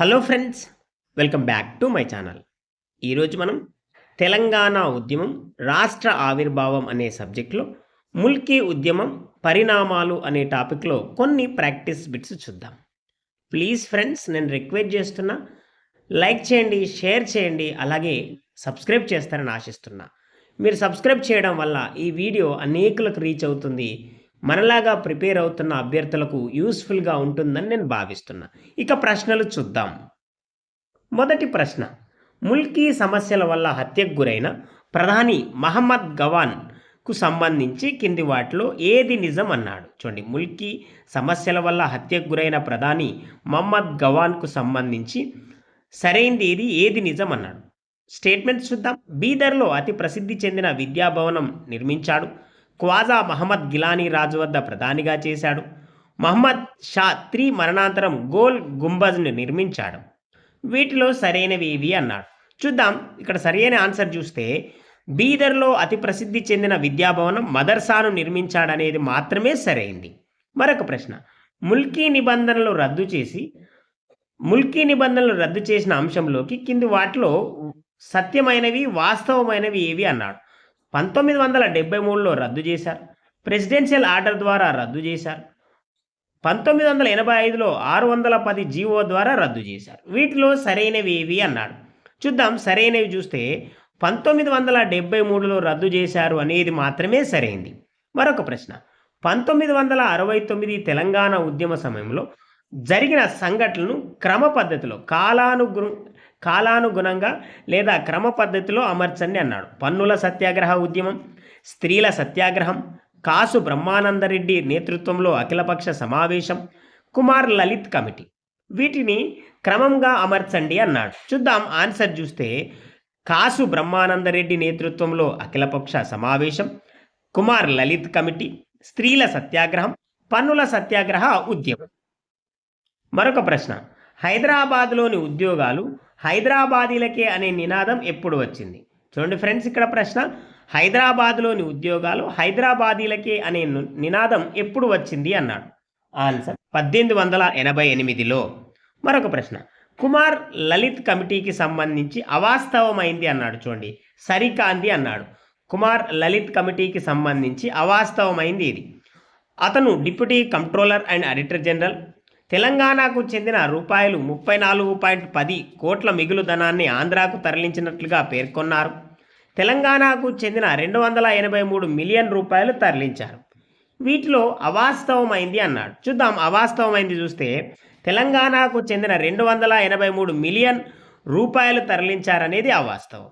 Hello friends welcome back to my channel ఈరోజు మనం తెలంగాణ ఉద్యమం రాష్ట్ర ఆవిర్భావం అనే సబ్జెక్ట్లో ముల్కీ ఉద్యమం పరిణామాలు అనే టాపిక్లో కొన్ని ప్రాక్టీస్ బిట్స్ చూద్దాం. ప్లీజ్ ఫ్రెండ్స్ నేను రిక్వెస్ట్ చేస్తున్నా లైక్ చేయండి షేర్ చేయండి అలాగే సబ్స్క్రైబ్ చేస్తారని ఆశిస్తున్నా. మీరు సబ్స్క్రైబ్ చేయడం వల్ల ఈ వీడియో అనేకులకు రీచ్ అవుతుంది. మనలాగా ప్రిపేర్ అవుతున్న అభ్యర్థులకు యూస్ఫుల్గా ఉంటుందని నేను భావిస్తున్నా. ఇక ప్రశ్నలు చూద్దాం. మొదటి ప్రశ్న. ముల్కీ సమస్యల వల్ల హత్యకు గురైన ప్రధాని మహమ్మద్ గవాన్కు సంబంధించి కింది వాటిలో ఏది నిజం అన్నాడు. చూడండి. ముల్కీ సమస్యల వల్ల హత్యకు గురైన ప్రధాని మహమ్మద్ గవాన్కు సంబంధించి సరైంది ఏది ఏది నిజం అన్నాడు. స్టేట్మెంట్ చూద్దాం. బీదర్లో అతి ప్రసిద్ధి చెందిన విద్యాభవనం నిర్మించాడు. క్వాజా మహమ్మద్ గిలానీ రాజు వద్ద ప్రధానిగా చేశాడు. మహమ్మద్ షా త్రీ మరణాంతరం గోల్ గుంబజ్ని నిర్మించాడు. వీటిలో సరైనవి ఏవి అన్నాడు. చూద్దాం ఇక్కడ సరైన ఆన్సర్ చూస్తే బీదర్లో అతి ప్రసిద్ధి చెందిన విద్యాభవనం మదర్సాను నిర్మించాడనేది మాత్రమే సరైంది. మరొక ప్రశ్న ముల్కీ నిబంధనలు రద్దు చేసి ముల్కీ నిబంధనలు రద్దు చేసిన అంశంలోకి కింది వాటిలో సత్యమైనవి వాస్తవమైనవి ఏవి అన్నాడు. పంతొమ్మిది వందల డెబ్బై మూడులో రద్దు చేశారు. ప్రెసిడెన్షియల్ ఆర్డర్ ద్వారా రద్దు చేశారు. పంతొమ్మిది వందల ఎనభై ఐదులో ఆరు వందల పది జీవో ద్వారా రద్దు చేశారు. వీటిలో సరైనవి ఏవి అన్నాడు. చూద్దాం సరైనవి చూస్తే పంతొమ్మిది వందల డెబ్బై మూడులో రద్దు చేశారు అనేది మాత్రమే సరైంది. మరొక ప్రశ్న. పంతొమ్మిది వందల అరవై తొమ్మిది తెలంగాణ ఉద్యమ సమయంలో జరిగిన సంఘటనలను క్రమ పద్ధతిలో కాలానుగృ కాలానుగుణంగా లేదా క్రమ పద్ధతిలో అమర్చండి అన్నాడు. పన్నుల సత్యాగ్రహ ఉద్యమం స్త్రీల సత్యాగ్రహం కాసు బ్రహ్మానందరెడ్డి నేతృత్వంలో అఖిలపక్ష సమావేశం కుమార్ లలిత్ కమిటీ. వీటిని క్రమంగా అమర్చండి అన్నాడు. చూద్దాం ఆన్సర్ చూస్తే కాసు బ్రహ్మానందరెడ్డి నేతృత్వంలో అఖిలపక్ష సమావేశం కుమార్ లలిత్ కమిటీ స్త్రీల సత్యాగ్రహం పన్నుల సత్యాగ్రహ ఉద్యమం. మరొక ప్రశ్న. హైదరాబాద్లోని ఉద్యోగాలు హైదరాబాదీలకే అనే నినాదం ఎప్పుడు వచ్చింది? చూడండి ఫ్రెండ్స్ ఇక్కడ ప్రశ్న. హైదరాబాద్లోని ఉద్యోగాలు హైదరాబాదీలకే అనే నినాదం ఎప్పుడు వచ్చింది అన్నాడు? ఆన్సర్ పద్దెనిమిది వందల ఎనభై ఎనిమిదిలో. మరొక ప్రశ్న. కుమార్ లలిత్ కమిటీకి సంబంధించి అవాస్తవమైంది అన్నాడు చూడండి. సరికాంది అన్నాడు. కుమార్ లలిత్ కమిటీకి సంబంధించి అవాస్తవమైంది ఇది. అతను deputy controller and auditor general తెలంగాణకు చెందిన రూపాయలు ముప్పై నాలుగు పాయింట్ పది కోట్ల మిగులు ధనాన్ని ఆంధ్రాకు తరలించినట్లుగా పేర్కొన్నారు. తెలంగాణకు చెందిన రెండు వందల ఎనభై మూడు మిలియన్ రూపాయలు తరలించారు. వీటిలో అవాస్తవమైంది అన్నాడు. చూద్దాం అవాస్తవమైంది చూస్తే తెలంగాణకు చెందిన రెండు వందల ఎనభై మూడు మిలియన్ రూపాయలు తరలించారనేది అవాస్తవం.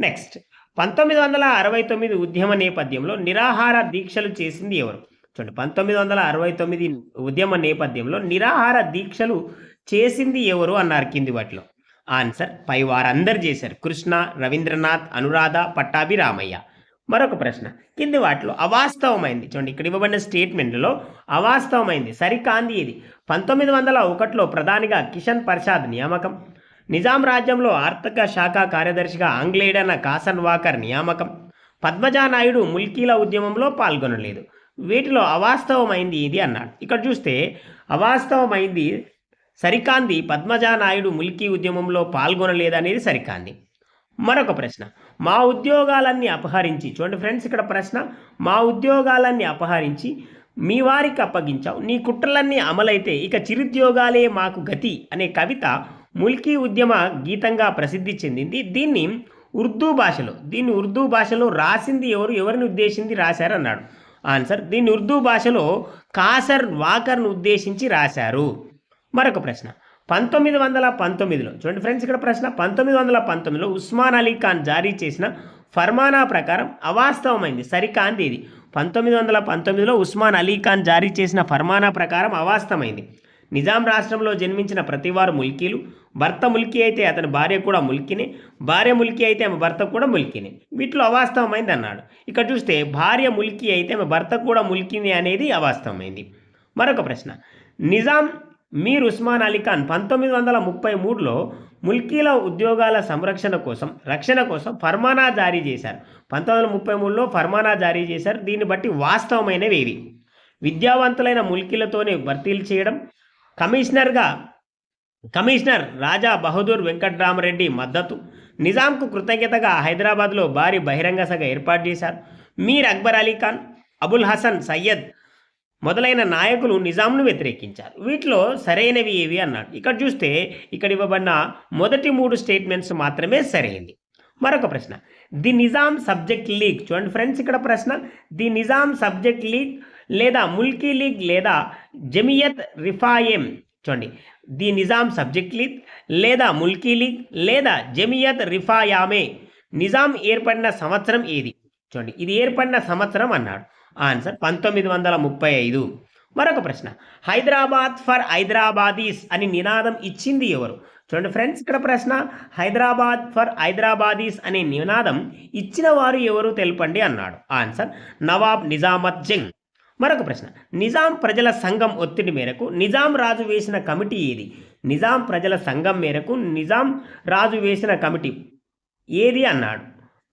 నెక్స్ట్ పంతొమ్మిది వందల అరవై తొమ్మిది ఉద్యమ నేపథ్యంలో నిరాహార దీక్షలు చేసింది ఎవరు? చూడండి పంతొమ్మిది వందల అరవై తొమ్మిది ఉద్యమ నేపథ్యంలో నిరాహార దీక్షలు చేసింది ఎవరు అన్నారు కింది వాటిలో? ఆన్సర్ పై వారందరు చేశారు. కృష్ణ రవీంద్రనాథ్ అనురాధ పట్టాభి రామయ్య మరొక ప్రశ్న కింది వాటిలో అవాస్తవమైంది. చూడండి ఇక్కడ ఇవ్వబడిన స్టేట్మెంట్లో అవాస్తవమైంది. సరికాంది ఇది. పంతొమ్మిది వందల ఒకటిలో ప్రధానిగా కిషన్ ప్రసాద్ నియామకం. నిజాం రాజ్యంలో ఆర్థిక శాఖ కార్యదర్శిగా ఆంగ్లేయుడన్న కాసన్ వాకర్ నియామకం. పద్మజానాయుడు ముల్కీల ఉద్యమంలో పాల్గొనలేదు. వీటిలో అవాస్తవమైంది ఇది అన్నాడు. ఇక్కడ చూస్తే అవాస్తవమైంది సరికాంది పద్మజానాయుడు ముల్కీ ఉద్యమంలో పాల్గొనలేదనేది సరికాంది. మరొక ప్రశ్న మా ఉద్యోగాలన్నీ అపహరించి చూడండి ఫ్రెండ్స్ ఇక్కడ ప్రశ్న మా ఉద్యోగాలన్నీ అపహరించి మీ వారికి అప్పగించావు నీ కుట్రలన్నీ అమలైతే ఇక చిరుద్యోగాలే మాకు గతి అనే కవిత ముల్కీ ఉద్యమ గీతంగా ప్రసిద్ధి చెందింది. దీన్ని ఉర్దూ భాషలో దీన్ని ఉర్దూ భాషలో రాసింది ఎవరు ఎవరిని ఉద్దేశించి రాశారన్నాడు ఆన్సర్. దీన్ని ఉర్దూ భాషలో కాసర్ వాకర్ను ఉద్దేశించి రాశారు. మరొక ప్రశ్న. పంతొమ్మిది వందల పంతొమ్మిదిలో చూడండి ఫ్రెండ్స్ ఇక్కడ ప్రశ్న. పంతొమ్మిది వందల పంతొమ్మిదిలో ఉస్మాన్ అలీ ఖాన్ జారీ చేసిన ఫర్మానా ప్రకారం అవాస్తవమైంది సరికాంది ఇది. పంతొమ్మిది వందల పంతొమ్మిదిలో ఉస్మాన్ అలీ ఖాన్ జారీ చేసిన ఫర్మానా ప్రకారం అవాస్తవమైంది. నిజాం రాష్ట్రంలో జన్మించిన ప్రతివారు ముల్కీలు భర్త ములికి అయితే అతని భార్య కూడా ములికిని భార్య ములికి అయితే ఆమె భర్త కూడా ములికిని. వీటిలో అవాస్తవమైంది అన్నాడు. ఇక్కడ చూస్తే భార్య ములికి అయితే ఆమె భర్త కూడా ముల్కినే అనేది అవాస్తవమైంది. మరొక ప్రశ్న. నిజాం మీర్ ఉస్మాన్ అలీ ఖాన్ పంతొమ్మిది వందల ముప్పై మూడులో ముల్కీల ఉద్యోగాల సంరక్షణ కోసం రక్షణ కోసం ఫర్మానా జారీ చేశారు. పంతొమ్మిది వందల ముప్పై మూడులో ఫర్మానా జారీ చేశారు. దీన్ని బట్టి వాస్తవమైనవి ఏవి విద్యావంతులైన ముల్కీలతోనే భర్తీలు చేయడం కమిషనర్గా కమిషనర్ రాజా బహదూర్ వెంకట్రామరెడ్డి మద్దతు. నిజాంకు కృతజ్ఞతగా హైదరాబాద్లో భారీ బహిరంగ సభ ఏర్పాటు చేశారు. మీర్ అక్బర్ అలీ ఖాన్ అబుల్ హసన్ సయ్యద్ మొదలైన నాయకులు నిజాంను వ్యతిరేకించారు. వీటిలో సరైనవి ఏవి అన్నాడు. ఇక్కడ చూస్తే ఇక్కడ ఇవ్వబడిన మొదటి మూడు స్టేట్మెంట్స్ మాత్రమే సరైనది మరొక ప్రశ్న. ది నిజాం సబ్జెక్ట్ లీగ్ చూడండి ఫ్రెండ్స్ ఇక్కడ ప్రశ్న. ది నిజాం సబ్జెక్ట్ లీగ్ లేదా ముల్కీ లీగ్ లేదా జమియత్ రిఫాయెం చూడండి. ది నిజాం సబ్జెక్ట్ లీగ్ లేదా ముల్కీ లీగ్ లేదా జమియత్ రిఫాయామే నిజాం ఏర్పడిన సంవత్సరం ఏది? చూడండి. ఇది ఏర్పడిన సంవత్సరం అన్నాడు. ఆన్సర్ పంతొమ్మిది వందల ముప్పై ఐదు. మరొక ప్రశ్న. హైదరాబాద్ ఫర్ హైదరాబాదీస్ అని నినాదం ఇచ్చింది ఎవరు? చూడండి ఫ్రెండ్స్ ఇక్కడ ప్రశ్న. హైదరాబాద్ ఫర్ హైదరాబాదీస్ అనే నినాదం ఇచ్చిన వారు ఎవరు? తెలపండి అన్నాడు. ఆన్సర్ నవాబ్ నిజామత్ జంగ్ మరొక ప్రశ్న. నిజాం ప్రజల సంఘం ఒత్తిడి మేరకు నిజాం రాజు వేసిన కమిటీ ఏది? నిజాం ప్రజల సంఘం మేరకు నిజాం రాజు వేసిన కమిటీ ఏది అన్నాడు?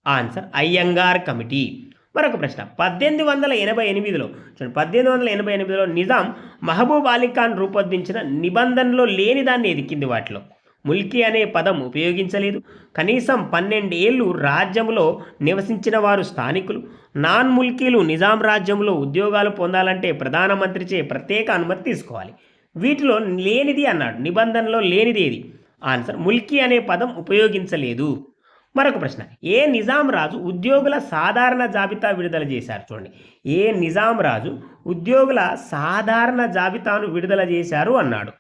Answer Ayyangar committee. మరొక ప్రశ్న. పద్దెనిమిది వందల ఎనభై ఎనిమిదిలో చూడండి పద్దెనిమిది వందల ఎనభై ఎనిమిదిలో నిజాం మహబూబ్ అలీ ఖాన్ రూపొందించిన నిబంధనలో లేని దాన్ని ఎదికింది వాటిలో. ముల్కీ అనే పదం ఉపయోగించలేదు. కనీసం పన్నెండేళ్ళు రాజ్యంలో నివసించిన వారు స్థానికులు. నాన్ ముల్కీలు నిజాం రాజ్యంలో ఉద్యోగాలు పొందాలంటే ప్రధానమంత్రిచే ప్రత్యేక అనుమతి తీసుకోవాలి. వీటిలో లేనిది అన్నాడు. నిబంధనలో లేనిది ఏది? ఆన్సర్ ముల్కీ అనే పదం ఉపయోగించలేదు. మరొక ప్రశ్న. ఏ నిజాం రాజు ఉద్యోగుల సాధారణ జాబితా విడుదల చేశారు? చూడండి. ఏ నిజాం రాజు ఉద్యోగుల సాధారణ జాబితాను విడుదల చేశారు? అన్నాడు.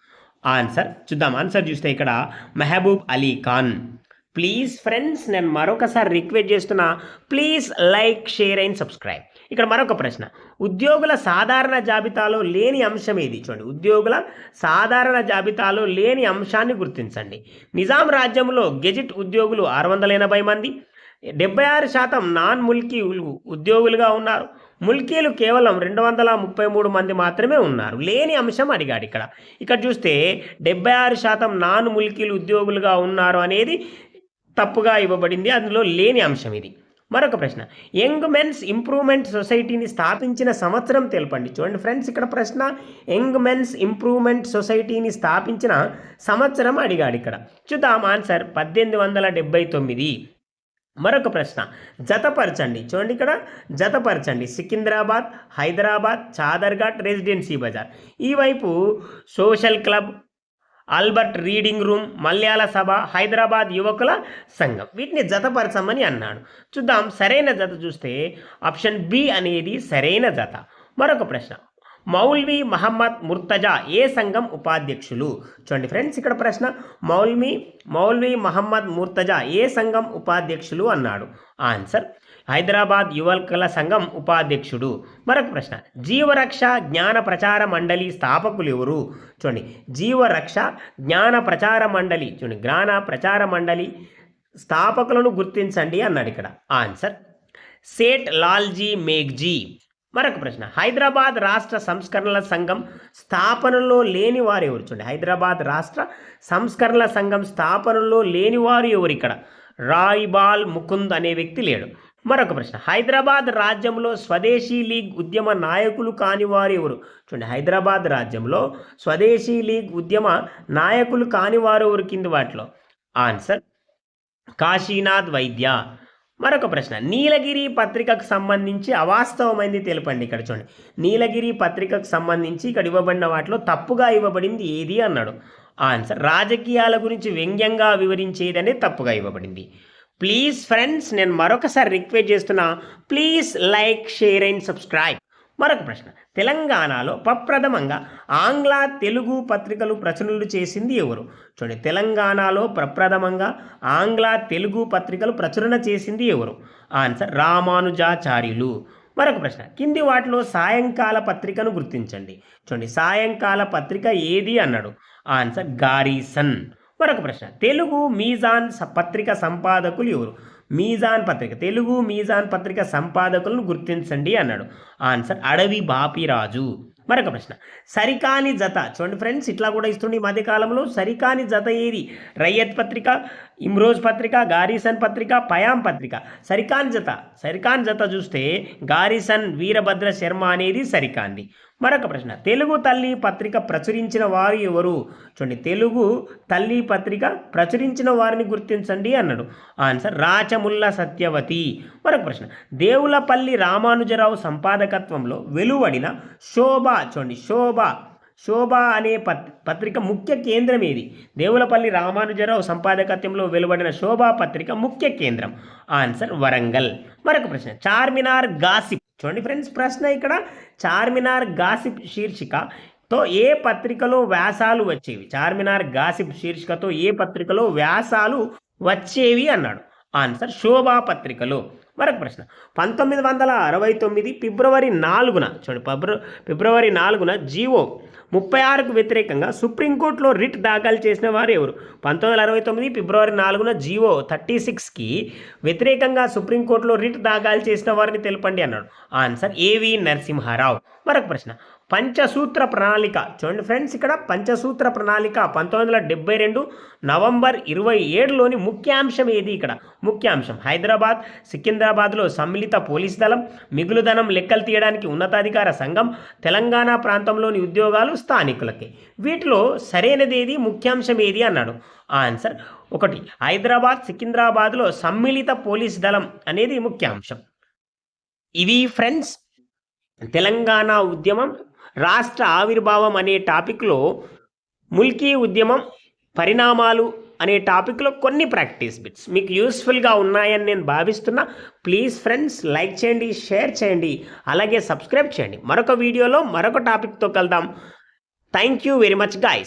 ఆన్సర్ చూద్దాం. ఆన్సర్ చూస్తే ఇక్కడ మెహబూబ్ అలీ ఖాన్. ప్లీజ్ ఫ్రెండ్స్ నేను మరొకసారి రిక్వెస్ట్ చేస్తున్నా. Please like share and subscribe ఇక్కడ మరొక ప్రశ్న. ఉద్యోగుల సాధారణ జాబితాలో లేని అంశం ఏది? చూడండి. ఉద్యోగుల సాధారణ జాబితాలో లేని అంశాన్ని గుర్తించండి. నిజాం రాజ్యంలో గెజిట్ ఉద్యోగులు ఆరు వందల ఎనభై మంది. డెబ్బై ఆరు శాతం నాన్ ముల్కీ ఉద్యోగులుగా ఉన్నారు. ముల్కీలు కేవలం రెండు వందల ముప్పై మూడు మంది మాత్రమే ఉన్నారు. లేని అంశం అడిగాడు ఇక్కడ. ఇక్కడ చూస్తే డెబ్బై ఆరు శాతం నాన్ ముల్కీలు ఉద్యోగులుగా ఉన్నారు అనేది తప్పుగా ఇవ్వబడింది. అందులో లేని అంశం ఇది. మరొక ప్రశ్న. యంగ్ మెన్స్ ఇంప్రూవ్మెంట్ సొసైటీని స్థాపించిన సంవత్సరం తెలపండి. చూడండి ఫ్రెండ్స్ ఇక్కడ ప్రశ్న. యంగ్ మెన్స్ ఇంప్రూవ్మెంట్ సొసైటీని స్థాపించిన సంవత్సరం అడిగాడు ఇక్కడ. చూద్దాం ఆన్సర్ పద్దెనిమిది వందల డెబ్బై తొమ్మిది. మరొక ప్రశ్న. జతపరచండి. చూడండి ఇక్కడ. జతపరచండి. సికింద్రాబాద్ హైదరాబాద్ చాదర్ఘాట్ రెసిడెన్సీ బజార్. ఈ వైపు social club Albert reading room Malayala Sabha Hyderabad యువకుల సంఘం. వీటిని జతపరచమని అన్నాడు. చూద్దాం. సరైన జత చూస్తే ఆప్షన్ బి అనేది సరైన జత. మరొక ప్రశ్న. మౌల్వీ మహమ్మద్ ముర్తజా ఏ సంఘం ఉపాధ్యక్షులు? చూడండి ఫ్రెండ్స్ ఇక్కడ ప్రశ్న మౌల్వీ మౌల్వీ మహమ్మద్ ముర్తజా ఏ సంఘం ఉపాధ్యక్షులు అన్నాడు. ఆన్సర్ హైదరాబాద్ యువకుల సంఘం ఉపాధ్యక్షుడు. మరొక ప్రశ్న జీవరక్ష జ్ఞాన ప్రచార మండలి స్థాపకులు ఎవరు? చూడండి జీవరక్ష జ్ఞాన ప్రచార మండలి చూడండి జ్ఞాన ప్రచార మండలి స్థాపకులను గుర్తించండి అన్నాడు ఇక్కడ. ఆన్సర్ సేట్ లాల్జీ మేఘ్జీ. మరొక ప్రశ్న. హైదరాబాద్ రాష్ట్ర సంస్కరణల సంఘం స్థాపనలో లేని వారు ఎవరు? చూడండి. హైదరాబాద్ రాష్ట్ర సంస్కరణల సంఘం స్థాపనలో లేని వారు ఎవరు ఇక్కడ? రాయిబాల్ ముకుంద్ అనే వ్యక్తి లేడు. మరొక ప్రశ్న. హైదరాబాద్ రాజ్యంలో స్వదేశీ లీగ్ ఉద్యమ నాయకులు కాని వారు ఎవరు? చూడండి. హైదరాబాద్ రాజ్యంలో స్వదేశీ లీగ్ ఉద్యమ నాయకులు కాని వారు ఎవరు కింది వాటిలో? ఆన్సర్. కాశీనాథ్ వైద్య. మరొక ప్రశ్న. నీలగిరి పత్రికకు సంబంధించి అవాస్తవమైంది తెలపండి ఇక్కడ చూడండి. నీలగిరి పత్రికకు సంబంధించి ఇక్కడ ఇవ్వబడిన వాటిలో తప్పుగా ఇవ్వబడింది ఏది అన్నాడు? ఆన్సర్ రాజకీయాల గురించి వ్యంగ్యంగా వివరించేది అనేది తప్పుగా ఇవ్వబడింది. ప్లీజ్ ఫ్రెండ్స్ నేను మరొకసారి రిక్వెస్ట్ చేస్తున్నా please like share and subscribe. మరొక ప్రశ్న. తెలంగాణలో ప్రప్రథమంగా ఆంగ్ల తెలుగు పత్రికలు ప్రచురణలు చేసింది ఎవరు? చూడండి తెలంగాణలో ప్రప్రథమంగా ఆంగ్ల తెలుగు పత్రికలు ప్రచురణ చేసింది ఎవరు? ఆన్సర్ రామానుజాచార్యులు. మరొక ప్రశ్న. కింది వాటిలో సాయంకాల పత్రికను గుర్తించండి. చూడండి సాయంకాల పత్రిక ఏది అన్నాడు? Answer Garrison. మరొక ప్రశ్న. తెలుగు మీజాన్ స- పత్రిక సంపాదకులు ఎవరు? మీజాన్ పత్రిక తెలుగు మీజాన్ పత్రిక సంపాదకులను గుర్తించండి అన్నాడు. ఆన్సర్ అడవి బాపిరాజు. మరొక ప్రశ్న సరికాని జత చూడండి ఫ్రెండ్స్ ఇట్లా కూడా ఇస్తుంది ఈ మధ్యకాలంలో సరికాని జత ఏది? రయ్యత్ పత్రిక ఇమ్రోజ్ పత్రిక గారీసన్ పత్రిక పయాం పత్రిక. సరికాన్ జత సరికాన్ జత చూస్తే గారీసన్ వీరభద్ర శర్మ అనేది సరికాంది. మరొక ప్రశ్న. తెలుగు తల్లి పత్రిక ప్రచురించిన వారు ఎవరు? చూడండి తెలుగు తల్లి పత్రిక ప్రచురించిన వారిని గుర్తించండి అన్నాడు. ఆన్సర్ రాచముల్ల సత్యవతి. మరొక ప్రశ్న. దేవులపల్లి రామానుజరావు సంపాదకత్వంలో వెలువడిన శోభ చూడండి శోభ శోభ అనే పత్ పత్రిక ముఖ్య కేంద్రం ఏది? దేవులపల్లి రామానుజరావు సంపాదకత్వంలో వెలువడిన శోభా పత్రిక ముఖ్య కేంద్రం. ఆన్సర్ వరంగల్. మరొక ప్రశ్న. చార్మినార్ గాసిప్. చూడండి ఫ్రెండ్స్ ప్రశ్న ఇక్కడ. చార్మినార్ గాసిప్ శీర్షికతో ఏ పత్రికలో వ్యాసాలు వచ్చేవి? చార్మినార్ గాసిప్ శీర్షికతో ఏ పత్రికలో వ్యాసాలు వచ్చేవి అన్నాడు. ఆన్సర్ శోభా పత్రికలో. మరొక ప్రశ్న. పంతొమ్మిది వందల అరవై తొమ్మిది ఫిబ్రవరి నాలుగున చూడండి ఫిబ్ర ఫిబ్రవరి నాలుగున జీవో ముప్పై ఆరుకు వ్యతిరేకంగా సుప్రీంకోర్టులో రిట్ దాఖలు చేసిన వారు ఎవరు? పంతొమ్మిది వందల అరవై తొమ్మిది ఫిబ్రవరి నాలుగున జీవో థర్టీ సిక్స్కి వ్యతిరేకంగా సుప్రీంకోర్టులో రిట్ దాఖలు చేసిన వారిని తెలపండి అన్నాడు. ఆన్సర్ ఏవి నరసింహారావు. మరొక ప్రశ్న. పంచసూత్ర ప్రణాళిక. చూడండి ఫ్రెండ్స్ ఇక్కడ పంచసూత్ర ప్రణాళిక పంతొమ్మిది వందల డెబ్బై రెండు నవంబర్ ఇరవై ఏడులోని ముఖ్యాంశం ఏది ఇక్కడ? ముఖ్యాంశం హైదరాబాద్ సికింద్రాబాద్లో సమ్మిళిత పోలీస్ దళం మిగులుదనం లెక్కలు తీయడానికి ఉన్నతాధికార సంఘం తెలంగాణ ప్రాంతంలోని ఉద్యోగాలు స్థానికులకి. వీటిలో సరైనది ఏది? ముఖ్యాంశం ఏది? అన్నాడు. ఆన్సర్ ఒకటి హైదరాబాద్ సికింద్రాబాద్లో సమ్మిళిత పోలీస్ దళం అనేది ముఖ్యాంశం. ఇవి ఫ్రెండ్స్ తెలంగాణ ఉద్యమం రాష్ట్ర ఆవిర్భావం అనే టాపిక్లో ముల్కీ ఉద్యమం పరిణామాలు అనే టాపిక్లో కొన్ని ప్రాక్టీస్ బిట్స్ మీకు యూస్ఫుల్గా ఉన్నాయని నేను భావిస్తున్నా. ప్లీజ్ ఫ్రెండ్స్ లైక్ చేయండి షేర్ చేయండి అలాగే సబ్స్క్రైబ్ చేయండి. మరొక వీడియోలో మరొక టాపిక్తో కలుద్దాం. Thank you very much guys.